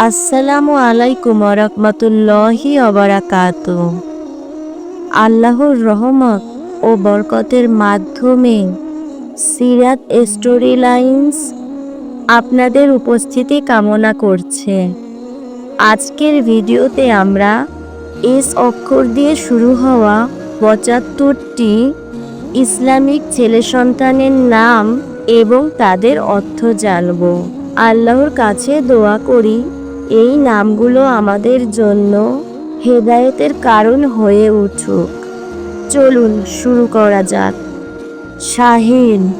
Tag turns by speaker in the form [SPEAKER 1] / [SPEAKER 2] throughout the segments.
[SPEAKER 1] আসসালামু আলাইকুম রহমতুল্লাহি অবরাকাত আল্লাহর রহমত ও বরকতের মাধ্যমে সিরাত স্টোরি লাইন্স আপনাদের উপস্থিতি কামনা করছে। আজকের ভিডিওতে আমরা এস অক্ষর দিয়ে শুরু হওয়া পঁচাত্তরটি ইসলামিক ছেলে সন্তানের নাম এবং তাদের অর্থ জানব। আল্লাহর কাছে দোয়া করি এই নামগুলো আমাদের জন্য হেদায়েতের কারণ হয়ে উঠুক। চলুন শুরু করা যাক। শাহিন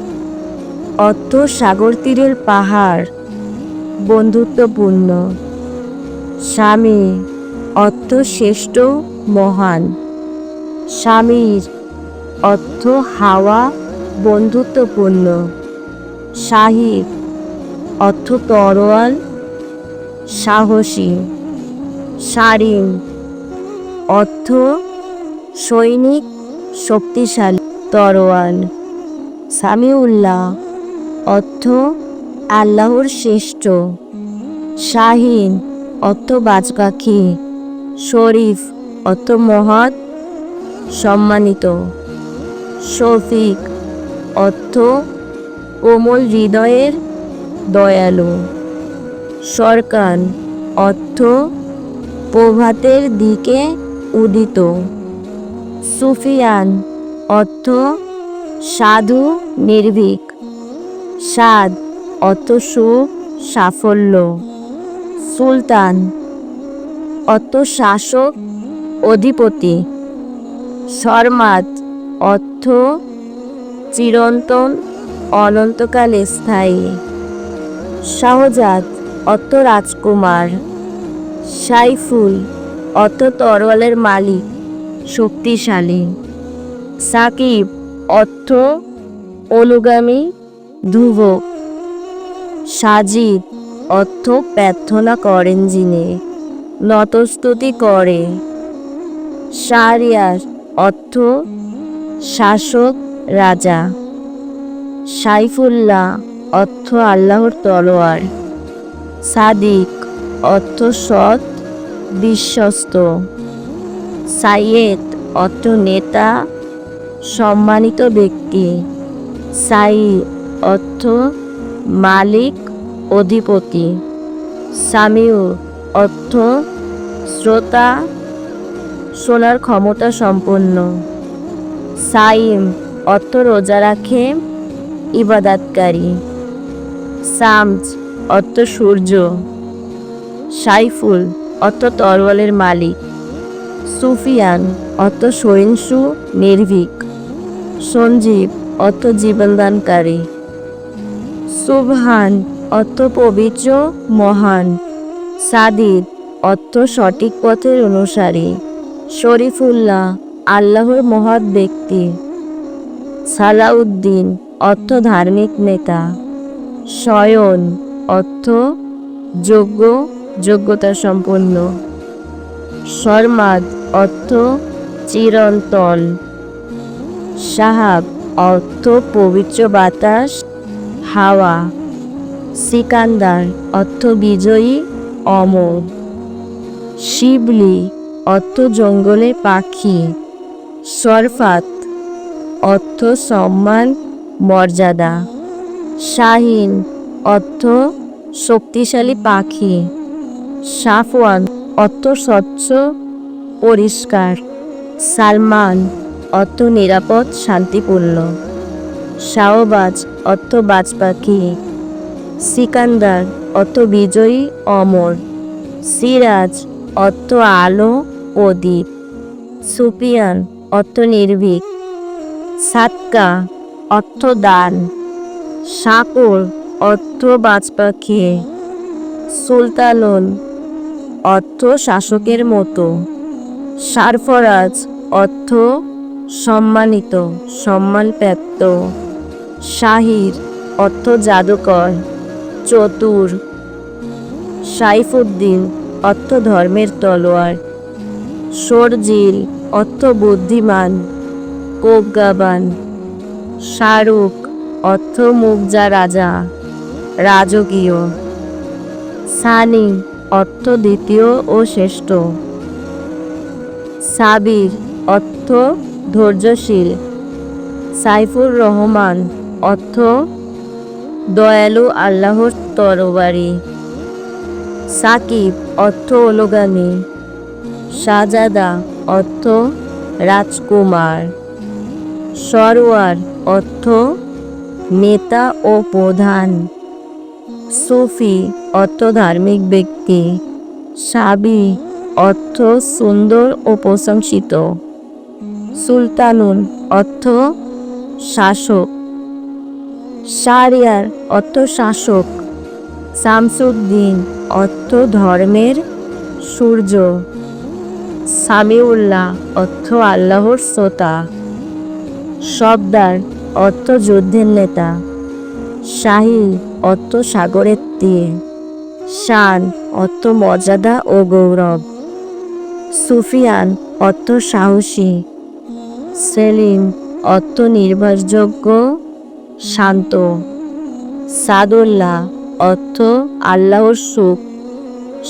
[SPEAKER 1] অর্থ সাগর তীরের পাহাড়, বন্ধুত্বপূর্ণ। স্বামী অর্থ শ্রেষ্ঠ মহান। স্বামীর অর্থ হাওয়া, বন্ধুত্বপূর্ণ। শাহিদ অর্থ তরোয়াল সাহসী সারিম অর্থ, সৈনিক, শক্তিশালী, তরোয়াল। সামিউল্লাহ, অর্থ, আল্লাহর শ্রেষ্ঠ। শাহিন, অর্থ বাজপাখি শরীফ, অর্থ মহৎ, সম্মানিত। শফিক, অর্থ কোমল হৃদয়ের দয়ালু। সরকান অর্থ প্রভাতের দিকে উদিত। সুফিয়ান অর্থ সাধু নির্ভীক। সাদ অর্থ সুখ সাফল্য। সুলতান অর্থ শাসক অধিপতি। সরমাদ অর্থ চিরন্তন, অনন্তকাল স্থায়ী। শাহজাদ অর্থ রাজকুমার, সাইফুল অর্থ তরোয়ালের মালিক, শক্তিশালী। সাকিব, অর্থ, অনুগামী, ধ্রুবক। সাজিদ, অর্থ প্রার্থনা করেন যিনি, নতস্তুতি করে। শাহরিয়ার অর্থ, শাসক রাজা। সাইফুল্লাহ, অর্থ আল্লাহর তলোয়ার। সাদিক অর্থ সৎ, বিশ্বস্ত। সাইয়েদ অর্থ নেতা, সম্মানিত ব্যক্তি। সাই অর্থ মালিক, অধিপতি। সামিউ অর্থ শ্রোতা, শোনার ক্ষমতা সম্পন্ন। সাইম অর্থ রোজা রাখে, ইবাদাতকারী। সামজ অর্থ সূর্য, সাইফুল অর্থ তরোয়ালের মালিক, সুফিয়ান অর্থ সহিংসু, নির্ভীক, সঞ্জীব অর্থ জীবনদানকারী, সুবহান অর্থ পবিত্র, মহান, সাদিদ অর্থ সঠিক পথের অনুসারী, শরীফুল্লাহ আল্লাহর মহৎ ব্যক্তি, সালাউদ্দিন অর্থ ধার্মিক নেতা শয়ন অর্থ, যোগ্য, যোগ্যতা সম্পন্ন। সর্মাদ, অর্থ, চিরন্তন। সাহাব, অর্থ, পবিত্র বাতাস, হাওয়া। সিকান্দার, অর্থ, বিজয়ী, অমর। শিবলি, অর্থ, জঙ্গলে পাখি। সরফাত, অর্থ, সম্মান, মর্যাদা। শাহিন অর্থ শক্তিশালী পাখি। সাফওয়ান অর্থ স্বচ্ছ, পরিষ্কার। সালমান অর্থ নিরাপদ, শান্তিপূর্ণ। শাহবাজ অর্থ বাজ পাখি। সিকান্দার অর্থ বিজয়ী, অমর। সিরাজ অর্থ আলো প্রদীপ সুপিয়ান অর্থ নির্ভীক। সাতকা অর্থ দান। সাকর অর্থ বাজ পাখি সুলতানুন, অর্থ শাসকের মতো। সারফরাজ, অর্থ সম্মানিত, সম্মানপ্রাপ্ত। শাহির, অর্থ জাদুকর। চতুর, সাইফুদ্দিন, অর্থ ধর্মের তলোয়ার। সরজিল অর্থ বুদ্ধিমান। কোবগাবান শাহরুখ, অর্থ মুগজা রাজা। রাজকীয়। সানি অর্থ দ্বিতীয় ও শ্রেষ্ঠ। সাবির অর্থ ধৈর্যশীল। সাইফুর রহমান অর্থ দয়ালু আল্লাহর তরবারি। সাকিব অর্থ অনুগামী শাহজাদা অর্থ রাজকুমার। সরোয়ার অর্থ নেতা ও প্রধান। সুফি অর্থ ধার্মিক ব্যক্তি। সাবি অর্থ সুন্দর ও প্রশংসিত। সুলতানুন অর্থ শাসক। শারিয়ার অর্থ শাসক। শামসুদ্দিন অর্থ ধর্মের সূর্য। সামিউল্লাহ অর্থ আল্লাহর শ্রোতা। সর্দার অর্থ যুদ্ধের নেতা। শাহী অর্থ সাগরের তীর, শান অর্থ মর্যাদা ও গৌরব, সুফিয়ান অর্থ সাহসী, সেলিম অর্থ নির্ভরযোগ্য, শান্ত, সাদুল্লাহ অর্থ আল্লাহর সুখ,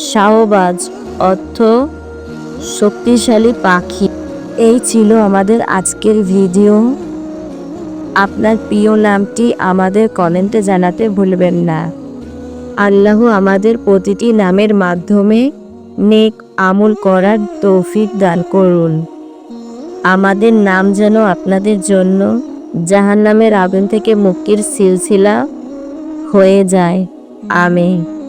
[SPEAKER 1] শাহবাজ অর্থ শক্তিশালী পাখি। এই ছিল আমাদের আজকের ভিডিও। আপনার প্রিয় নামটি আমাদের কমেন্টে জানাতে ভুলবেন না। আল্লাহ আমাদের প্রতিটি নামের মাধ্যমে নেক আমল করার তৌফিক দান করুন। আমাদের নাম যেন আপনাদের জন্য জাহান্নামের আগুন থেকে মুক্তির সিলসিলা হয়ে যায়। আমিন।